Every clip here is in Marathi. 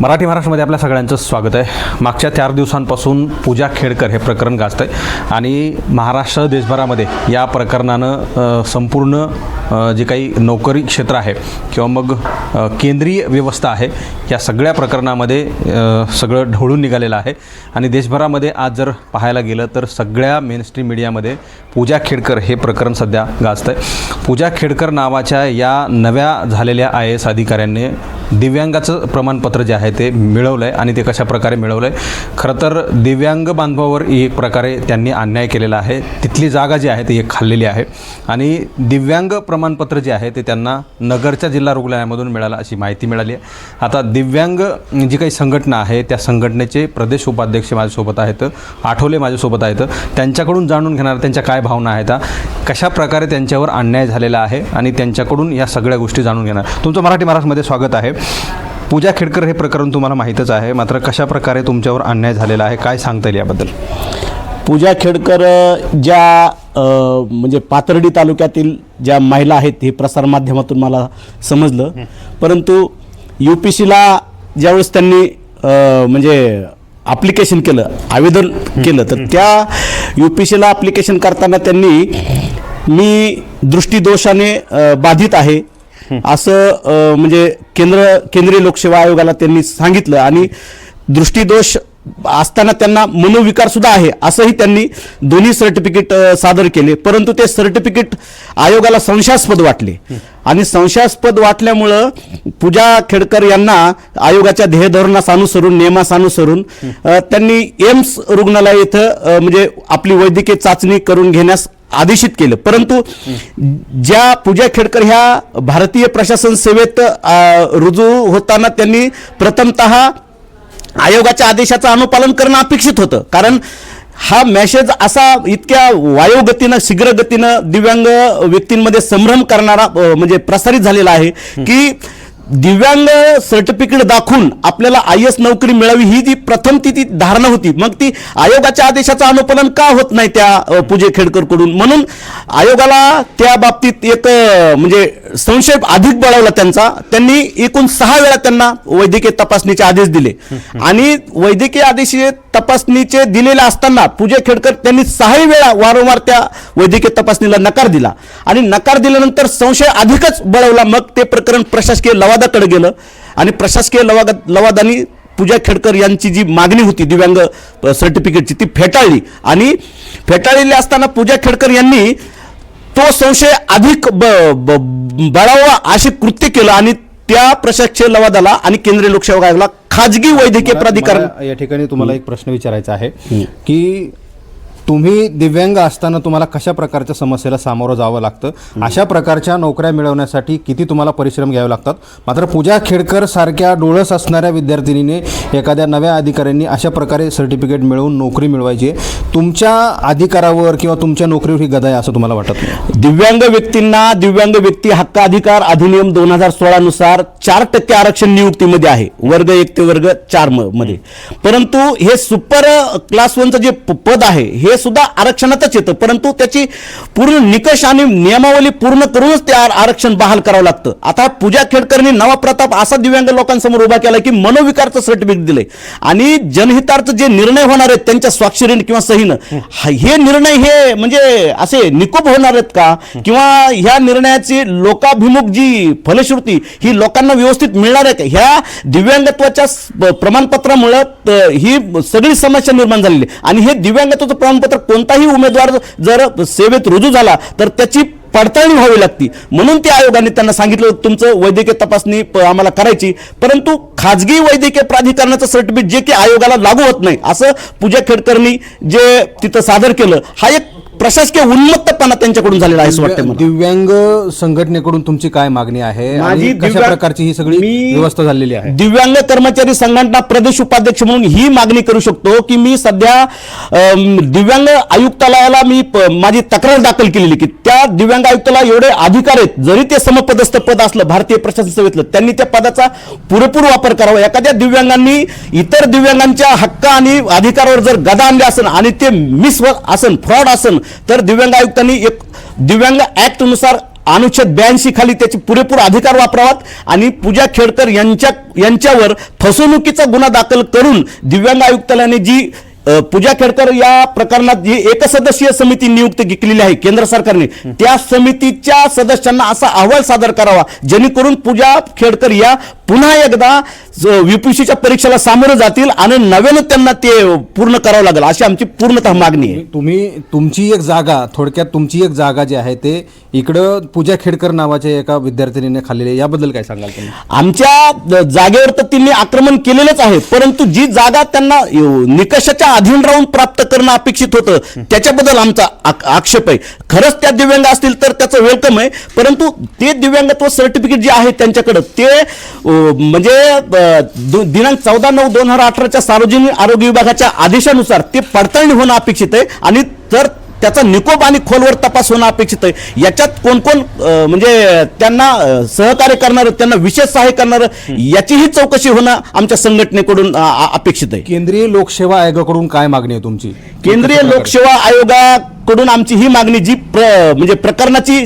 मराठी महाराष्ट्रामध्ये आपल्या सगळ्यांचं स्वागत आहे. मागच्या चार दिवसांपासून पूजा खेडकर हे प्रकरण गाजतं आहे आणि महाराष्ट्र देशभरामध्ये या प्रकरणानं संपूर्ण जे काही नोकरी क्षेत्र आहे किंवा मग केंद्रीय व्यवस्था आहे या सगळ्या प्रकरणामध्ये सगळं ढवळून निघालेलं आहे. आणि देशभरामध्ये आज जर पाहायला गेलं तर सगळ्या मेनस्ट्रीम मीडियामध्ये पूजा खेडकर हे प्रकरण सध्या गाजतं आहे पूजा खेडकर नावाच्या या नव्या झालेल्या आय एस अधिकाऱ्यांनी दिव्यांगाचं प्रमाणपत्र जे आहे ते मिळवलं आहे आणि ते कशा प्रकारे मिळवलं आहे खरं तर दिव्यांग बांधवावर एक प्रकारे त्यांनी अन्याय केलेला आहे. तिथली जागा जी आहे ती एक खाल्लेली आहे. आणि दिव्यांग प्रमाणपत्र जे आहे ते त्यांना नगरच्या जिल्हा रुग्णालयामधून मिळालं अशी माहिती मिळाली आहे. आता दिव्यांग जी काही संघटना आहे त्या संघटनेचे प्रदेश उपाध्यक्ष माझ्यासोबत आहेत आठवले माझ्यासोबत आहेत. त्यांच्याकडून जाणून घेणार त्यांच्या काय भावना आहेत कशा प्रकारे त्यांच्यावर अन्याय झालेला आहे आणि त्यांच्याकडून या सगळ्या गोष्टी जाणून घेणार. तुमचं मराठी महाराष्ट्रमध्ये स्वागत आहे. पूजा खेडकर हे प्रकरण तुम्हाला माहीतच आहे. मात्र कशा प्रकारे तुमच्यावर अन्याय झालेला आहे काय सांगता येईल याबद्दल? पूजा खेडकर ज्या म्हणजे पाथर्डी तालुक्यातील ज्या महिला आहेत हे प्रसारमाध्यमातून मला समजलं. परंतु यू पी सीला ज्यावेळेस त्यांनी म्हणजे ॲप्लिकेशन केलं आवेदन केलं तर त्या यू पी सीला ॲप्लिकेशन करताना त्यांनी मी दृष्टीदोषाने बाधित आहे. असं म्हणजे केंद्र केंद्रीय लोकसेवा आयोगाला त्यांनी सांगितलं आणि दृष्टीदोष असताना त्यांना मनोविकार सुद्धा आहे असंही त्यांनी दोन्ही सर्टिफिकेट सादर केले. परंतु ते सर्टिफिकेट आयोगाला संशयास्पद वाटले. आणि संशयास्पद वाटल्यामुळं पूजा खेडकर यांना आयोगाच्या ध्येय धोरणास अनुसरून नियमास अनुसरून त्यांनी एम्स रुग्णालय इथं म्हणजे आपली वैद्यकीय चाचणी करून घेण्यास आदेशित केलं. परंतु ज्या पूजा खेडकर ह्या भारतीय प्रशासन सेवेत रुजू होताना त्यांनी प्रथमतः आयोगाच्या आदेशाचं अनुपालन करणं अपेक्षित होतं. कारण हा मेसेज असा इतक्या वायुगतीनं शीघ्रगतीनं दिव्यांग व्यक्तींमध्ये संभ्रम करणारा म्हणजे प्रसारित झालेला आहे की दिव्यांग सर्टिफिकेट दाखवून आपल्याला आय एस नोकरी मिळावी ही जी प्रथम ती ती धारणा होती. मग ती आयोगाच्या आदेशाचं अनुपालन का होत नाही त्या अ, पूजे खेडकरकडून? म्हणून आयोगाला त्या बाबतीत एक म्हणजे संशय अधिक बळवला त्यांचा. त्यांनी एकूण सहा वेळा त्यांना वैद्यकीय तपासणीचे आदेश दिले. आणि वैद्यकीय आदेश तपासणीचे दिलेले असताना पूजे खेडकर त्यांनी सहाही वेळा वारंवार त्या वैद्यकीय तपासणीला नकार दिला. आणि नकार दिल्यानंतर संशय अधिकच बळवला. मग ते प्रकरण प्रशासकीय लवादाकडे गेलं आणि प्रशासकीय लवाद लवादानी पूजा खेडकर यांची जी मागणी होती दिव्यांग सर्टिफिकेटची ती फेटाळली. आणि फेटाळलेली असताना पूजा खेडकर यांनी तो संशय अधिक बळावा असे कृत्य केलं आणि त्या प्रशासकीय लवादाला आणि केंद्रीय लोकसेवा आयोगाला खाजगी वैद्यकीय प्राधिकरण या ठिकाणी तुम्हाला एक प्रश्न विचारायचा आहे की तुम्ही दिव्यांग असताना तुम्हाला कशा प्रकारच्या समस्येला सामोरं जावं लागतं? अशा प्रकारच्या नोकऱ्या मिळवण्यासाठी किती तुम्हाला परिश्रम घ्यावे लागतात? मात्र पूजा खेडकर सारख्या डोळस असणाऱ्या विद्यार्थिनीने एखाद्या नव्या अधिकाऱ्यांनी अशा प्रकारे सर्टिफिकेट मिळवून नोकरी मिळवायची आहे. तुमच्या अधिकारावर किंवा तुमच्या नोकरीवर ही गदा आहे असं तुम्हाला वाटत दिव्यांग व्यक्तींना दिव्यांग व्यक्ती हा अधिकार अधिनियम दोन हजार सोळा नुसार चार टक्के आरक्षण नियुक्तीमध्ये आहे. वर्ग एक ते वर्ग चारमध्ये. परंतु हे सुपर क्लास वनचं जे पद आहे हे सुद्धा आरक्षणातच येतं. परंतु त्याची पूर्ण निकष आणि नियमावली पूर्ण करूनच ते आरक्षण बहाल करावं लागतं. आता पूजा खेडकरनी नवा प्रताप असा दिव्यांग लोकांसमोर उभा केला की मनोविकारचं सर्टिफिकेट दिलंय. आणि जनहितार्थ जे निर्णय होणार आहेत त्यांच्या स्वाक्षरीने किंवा सहीनं हे निर्णय हे म्हणजे असे निकोप होणार आहेत का? किंवा ह्या निर्णयाची लोक जी फलश्रुती ही लोकांना व्यवस्थित मिळणार आहे का? ह्या दिव्यांगत्वाच्या प्रमाणपत्रामुळं ही सगळी समस्या निर्माण झालेली आहे. आणि हे दिव्यांगत्वाचं प्रमाणपत्र कोणताही उमेदवार जर सेवेत रुजू झाला तर त्याची पडताळणी व्हावी लागती. म्हणून त्या आयोगाने त्यांना सांगितलं तुमचं वैद्यकीय तपासणी आम्हाला करायची. परंतु खाजगी वैद्यकीय प्राधिकरणाचं सर्टिफिकेट जे की आयोगाला लागू होत नाही असं पूजा खेडकरनी जे तिथं सादर केलं हा एक प्रशासकीय उन्मत्तपणा त्यांच्याकडून झालेला आहे असं वाटतं मला. दिव्यांग संघटनेकडून तुमची काय मागणी आहे? माझी आणि कशा दिव्या- प्रकारची ही सगळी मी व्यवस्था झालेली आहे? दिव्यांग कर्मचारी संघटना प्रदेश उपाध्यक्ष म्हणून ही मागणी करू शकतो की मी सध्या अम, दिव्यांग आयुक्तालयाला मी प- माझी तक्रार दाखल केलेली की त्या दिव्यांग आयुक्ताला एवढे अधिकार आहेत जरी ते समपदस्थ पद असलं भारतीय प्रशासन सेवेतलं त्यांनी त्या पदाचा पुरेपूर वापर करावा. एखाद्या दिव्यांगांनी इतर दिव्यांगांच्या हक्क आणि अधिकारावर जर गदा आणले असेल आणि ते मिस असन फ्रॉड असन तर दिव्यांग आयुक्तांनी एक दिव्यांग ॲक्टनुसार अनुच्छेद ब्याऐंशी खाली त्याचे पुरेपूर अधिकार वापरावात आणि पूजा खेडकर यांच्या यांच्यावर फसवणुकीचा गुन्हा दाखल करून दिव्यांग आयुक्तालयाने जी पूजा खेडकर या प्रकरणात जी एकसदस्यीय समिती नियुक्त केलेली आहे केंद्र सरकारने त्या समितीच्या सदस्यांना असा अहवाल सादर करावा जेणेकरून पूजा खेडकर या पुन्हा एकदा विपुशीच्या परीक्षेला सामोरं जातील आणि नव्यानं त्यांना ते पूर्ण करावं लागेल अशी आमची पूर्णतः मागणी आहे. तुम्ही तुमची एक जागा थोडक्यात तुमची एक जागा जी आहे ते इकडं पूजा खेडकर नावाच्या एका विद्यार्थिनीने खाल्लेली आहे. याबद्दल काय सांगाल तुम्ही? आमच्या जागेवर तर त्यांनी आक्रमण केलेलंच आहे परंतु जी जागा त्यांना निकषाच्या अधीन राहून प्राप्त करणं अपेक्षित होतं त्याच्याबद्दल आमचा आक- आक्षेप आहे. खरंच त्या दिव्यांग असतील तर त्याचं वेलकम आहे परंतु ते दिव्यांगत्व सर्टिफिकेट जे आहे त्यांच्याकडं ते म्हणजे दिनांक चौदा नऊ दोन हजार अठराच्या सार्वजनिक आरोग्य विभागाच्या आदेशानुसार ते पडताळणी होणं अपेक्षित आहे. आणि तर त्याचा निकोप आणि खोलवर तपास होणं अपेक्षित आहे. याच्यात कोण कोण म्हणजे त्यांना सहकार्य करणार त्यांना विशेष सहाय्य करणार याचीही चौकशी होणं आमच्या संघटनेकडून अपेक्षित आहे. केंद्रीय लोकसेवा आयोगाकडून काय मागणी आहे तुमची? केंद्रीय लोकसेवा कडून आमची ही मागणी जी प्र म्हणजे प्रकरणाची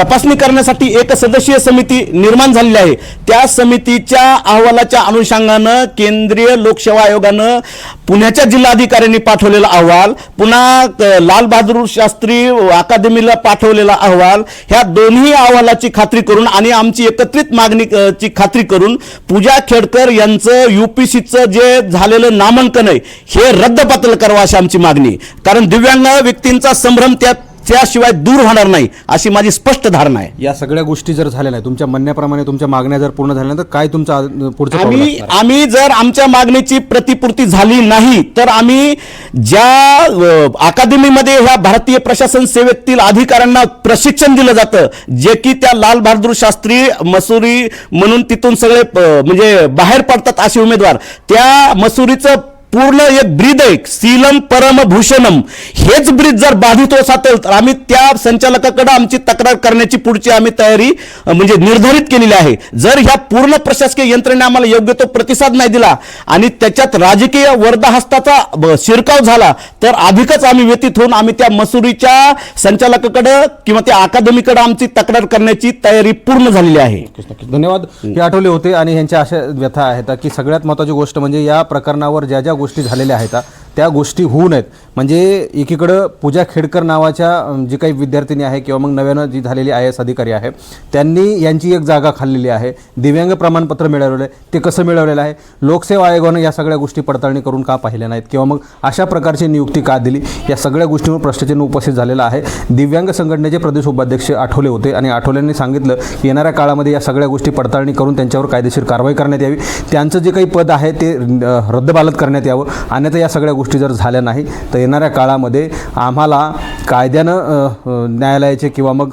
तपासणी करण्यासाठी एक सदस्यीय समिती निर्माण झालेली आहे. त्या समितीच्या अहवालाच्या अनुषंगानं केंद्रीय लोकसेवा आयोगानं पुण्याच्या जिल्हाधिकाऱ्यांनी पाठवलेला अहवाल पुन्हा लालबहादूर शास्त्री अकादमीला पाठवलेला अहवाल ह्या दोन्ही अहवालाची खात्री करून आणि आमची एकत्रित मागणी ची खात्री करून पूजा खेडकर यांचं युपीसीचं जे झालेलं नामांकन आहे हे रद्दपातल करावं अशी आमची मागणी. कारण दिव्यांग व्यक्तींचा संभ्रम त्या त्याशिवाय दूर होणार नाही अशी माझी स्पष्ट धारणा आहे या सगळ्या गोष्टी जर झाल्या नाही तुमच्या म्हणण्याप्रमाणे तुमच्या मागण्या जर पूर्ण झाल्या नाही तर काय तुमचं पुढचं आम्ही? आम्ही जर आमच्या मागणीची प्रतिपूर्ती झाली नाही तर आम्ही ज्या अकादमीमध्ये ह्या भारतीय प्रशासन सेवेतील अधिकाऱ्यांना प्रशिक्षण दिलं जातं जे की त्या लाल बहादूर शास्त्री मसुरी म्हणून तिथून सगळे म्हणजे बाहेर पडतात असे उमेदवार त्या मसुरीचं पूर्ण एक ब्रीद आहे. सीलम परम भूषणम. हेच ब्रीद जर बाधित होत असेल तर आम्ही त्या संचालकाकडे आमची तक्रार करण्याची पुढची आम्ही तयारी म्हणजे निर्धारित केलेली आहे. जर ह्या पूर्ण प्रशासकीय यंत्रणेने आम्हाला योग्य तो प्रतिसाद नाही दिला आणि त्याच्यात राजकीय वर्धहस्ताचा शिरकाव झाला तर अधिकच आम्ही व्यतीत होऊन आम्ही त्या मसुरीच्या संचालकाकडे किंवा त्या अकादमीकडे आमची तक्रार करण्याची तयारी पूर्ण झालेली आहे. धन्यवाद. हे आठवले होते आणि ह्यांच्या अशा व्यथा आहेत की सगळ्यात महत्त्वाची गोष्ट म्हणजे या प्रकरणावर ज्या ज्या गोष्टी झालेल्या आहेत त्या गोष्टी होऊ नयेत. म्हणजे एकीकडं पूजा खेडकर नावाच्या जी काही विद्यार्थिनी आहे किंवा मग नव्यानं जी झालेली आय एस अधिकारी आहे त्यांनी यांची एक जागा खाल्लेली आहे. दिव्यांग प्रमाणपत्र मिळवलेलं आहे. ते कसं मिळवलेलं आहे? लोकसेवा आयोगानं या सगळ्या गोष्टी पडताळणी करून का पाहिल्या नाहीत? किंवा मग अशा प्रकारची नियुक्ती का दिली? या सगळ्या गोष्टींवर प्रश्नचिन्ह उपस्थित झालेलं आहे. दिव्यांग संघटनेचे प्रदेश उपाध्यक्ष आठवले होते आणि आठवल्यांनी सांगितलं की येणाऱ्या काळामध्ये या सगळ्या गोष्टी पडताळणी करून त्यांच्यावर कायदेशीर कारवाई करण्यात यावी. त्यांचं जे काही पद आहे ते रद्दबालत करण्यात यावं. अन्यथा या सगळ्या गोष्टी जर झाल्या नाही तर येणाऱ्या काळामध्ये आम्हाला कायद्यानं न्यायालयाचे किंवा मग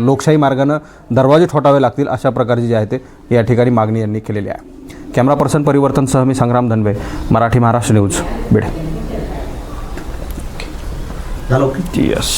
लोकशाही मार्गानं दरवाजे ठोठावे लागतील अशा प्रकारची जी आहे ते या ठिकाणी मागणी यांनी केलेली आहे. कॅमेरा पर्सन परिवर्तनसह मी संग्राम धनवे मराठी महाराष्ट्र न्यूज बीड. झालं येस